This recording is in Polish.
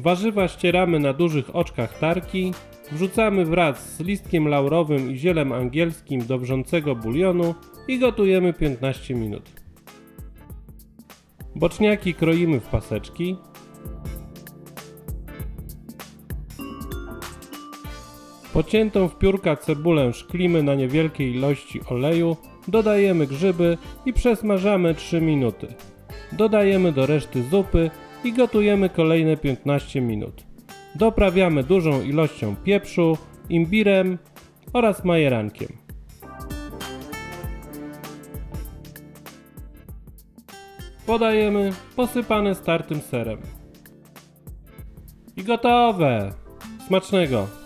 Warzywa ścieramy na dużych oczkach tarki, wrzucamy wraz z listkiem laurowym i zielem angielskim do wrzącego bulionu i gotujemy 15 minut. Boczniaki kroimy w paseczki. Pociętą w piórka cebulę szklimy na niewielkiej ilości oleju, dodajemy grzyby i przesmażamy 3 minuty. Dodajemy do reszty zupy i gotujemy kolejne 15 minut. Doprawiamy dużą ilością pieprzu, imbirem oraz majerankiem. Podajemy posypane startym serem. I gotowe! Smacznego!